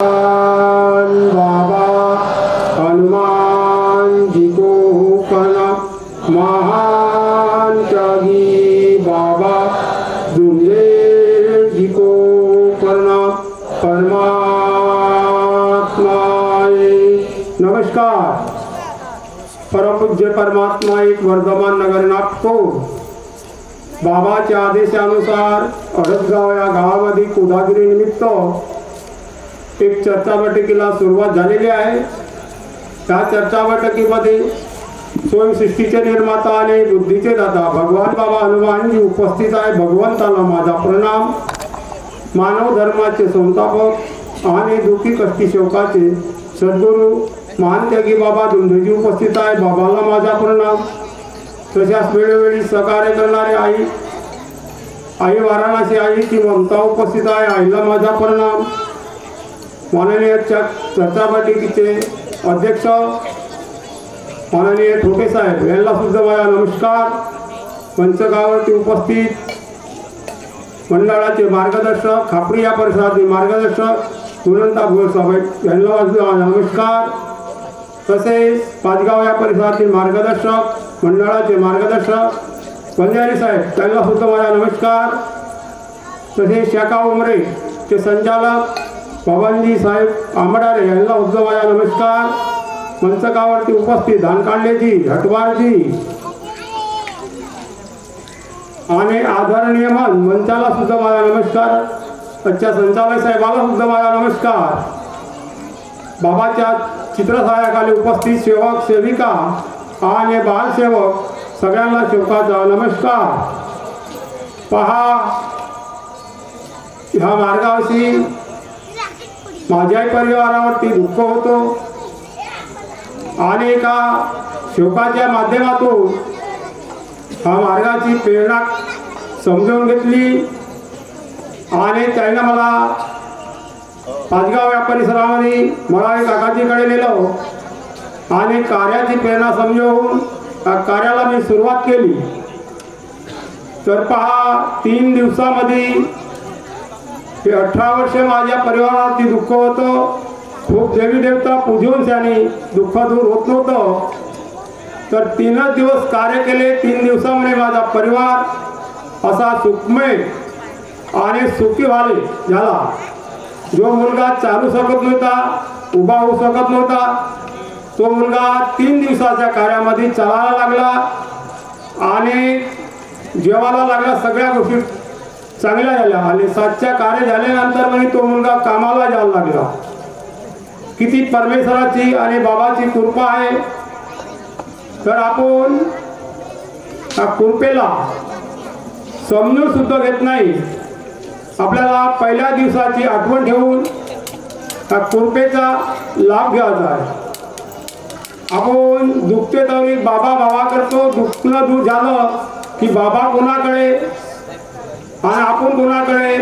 हनुमान बाबा हनुमान जी को प्रणाम महान त्यागी बाबा दुर्गे जी को प्रणाम परमात्माए नमस्कार। परमपूज्य परमात्मा एक वर्धमान नगर नागपूर। बाबाच्या आदेशानुसार अडसगाव या गावामध्ये कोदागिरी निमित्त एक चर्चा बैठकीला सुरुवात झालेली आहे. त्या चर्चा बैठकीमध्ये स्वयंसृष्टीचे निर्माता आणि बुद्धीचे दादा भगवान बाबा हनुमानजी उपस्थित आहे भगवंताला माझा प्रणाम. मानव धर्माचे संस्थापक आणि दुःखी कष्टी शोकाचे सद्गुरू महान त्यागी बाबा धुंधजी उपस्थित आहे बाबाला माझा प्रणाम. तशाच वेळोवेळी सहकार्य करणारे आई आई वाराणसी आई ती ममता उपस्थित आहे. आईला माझा प्रणाम. माननीय च- चर्चा बैठकीचे अध्यक्ष माननीय ठोके साहेब यांना सुद्धा माझा नमस्कार. पंचगावावरती उपस्थित मंडळाचे मार्गदर्शक खापरी या परिसरातील मार्गदर्शक गुणवंता भोर साहेब यांना माझा नमस्कार. तसेच पाचगाव या परिसरातील मार्गदर्शक मंडळाचे मार्गदर्शक पंजारी साहेब त्यांना सुद्धा माझा नमस्कार. तसेच शाखा उमरे चे संचालक पवनजी साहेब आंबडारे यांना उद्धव माझा नमस्कार. मंचकावरती उपस्थित धानकांडेजी हटवारजी आणि आदरणीय मन मंचाला सुद्धा माझा नमस्कार. अच्छा संचालक साहेबाला सुद्धा माझा नमस्कार. बाबाच्या चित्रसहाय्याखाली उपस्थित सेवक सेविका आणि बालसेवक सगळ्यांना शोकाचा नमस्कार. पहा ह्या मार्गावरती माझ्याही परिवारावरती दुःख होतो. आणि एका शोकाच्या माध्यमातून हा मार्गाची प्रेरणा समजून घेतली. आणि त्यानं मला पाचगाव या परिसरामध्ये मला एक काकाजीकडे नेलं. आणि कार्याची प्रेरणा समजून त्या कार्याला मी सुरुवात केली. तर पहा तीन दिवसामध्ये ते अठरा वर्ष माझ्या परिवारावरती दुःख होतं. खूप देवी देवता पूजून त्याने दुःख दूर होत नव्हतं. तर तीनच दिवस कार्य केले. तीन दिवसामध्ये माझा परिवार असा सुखमय आणि सुखी व्हाले झाला. जो मुलगा चालू शकत नव्हता उभा होऊ शकत नव्हता तो मुलगा तीन दिवसाच्या कार्यामध्ये चालायला लागला आणि जेवायला लागला सगळ्या गोष्टी चांगल्या झाल्या आणि सातच्या कार्य झाल्यानंतर म्हणजे तो मुलगा कामाला जायला लागला. किती परमेश्वराची आणि बाबाची कृपा आहे. तर आपण त्या कृपेला समजून सुद्धा घेत नाही. आपल्याला पहिल्या दिवसाची आठवण ठेवून त्या कृपेचा लाभ घ्यायचा आहे. आपण दुखते तरी बाबा बाबा करतो. दुखणं दूर झालं की बाबा कोणाकडे आणि आपण कोणाकडे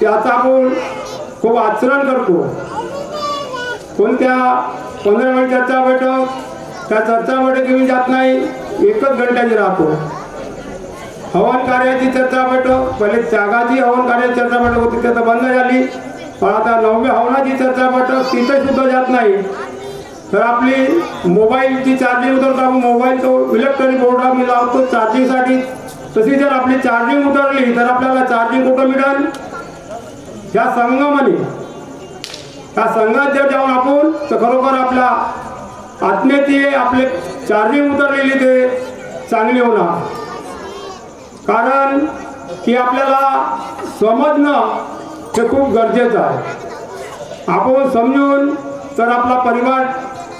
त्याचा आपण खूप आचरण करतो. कोणत्या पंधरा मिनिट चर्चा बैठक त्या चर्चा घेऊन जात नाही एकच घंट्याची राहतो. हवन कार्याची चर्चा बैठक पहिले त्यागाची हवन कार्याची चर्चा बैठक होती त्याचं तर बंद झाली. पण आता नवव्या हवनाची चर्चा बैठक तिथे सुद्धा जात नाही. तर आपली मोबाईलची चार्जिंग उतरतो आपण मोबाईल तो इलेक्ट्रॉनिक बोर्ड आम्ही लावतो चार्जिंगसाठी तशी जर आपली चार्जिंग उतरली तर आपल्याला चार्जिंग कुठं मिळेल? या संगमाने त्या संघात जर जाऊन आपण तर खरोखर आपल्या आत्म्याची आपले चार्जिंग उतरलेली ते चांगली होणार. कारण की आपल्याला समजणं हे खूप गरजेचं आहे. आपण समजून तर आपला परिवार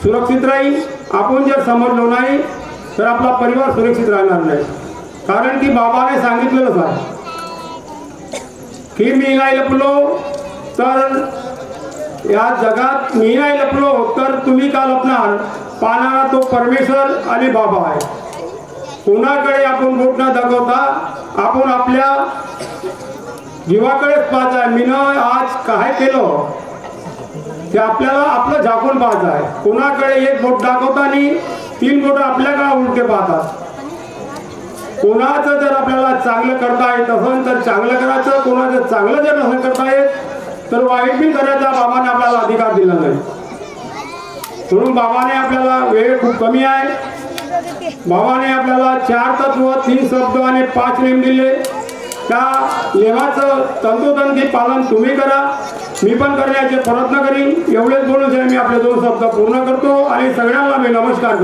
सुरक्षित राहील आपण जर समजलो नाही तर आपला परिवार सुरक्षित राहणार नाही. कारण की बाबाने सांगितलेलंच आहे. की मी नाही लपलो तर या जगात मी नाही लपलो तर तुम्ही का लपणार? पाहणारा तो परमेश्वर आणि बाबा आहे. कोणाकडे आपण बोट न दाखवता आपण आपल्या जीवाकडेच पाहत आहे. मीनं आज काय केलं? ते आपल्याला आपलं झाकून पाहत आहे. कोणाकडे एक बोट दाखवताना तीन बोट आपल्याकडे उलटे पाहतात. कोणाचं जर आपल्याला चांगलं करता येत असेल तर चांगलं करायचं. कोणाचं चांगलं जर नसेल करता येत तर वाईट बी करायचा. बाबाने आपल्याला अधिकार दिला नाही. म्हणून बाबाने आपल्याला वेळ खूप कमी आहे. बाबाने आपल्याला चार तत्व तीन शब्द आणि पाच नेम दिले. त्या नियमाचं तंतोतंती पालन तुम्ही करा. मी पण करण्याचे प्रयत्न करीन. एवढेच बोलून मी आपले दोन शब्द पूर्ण करतो आणि सगळ्यांना मी नमस्कार करतो.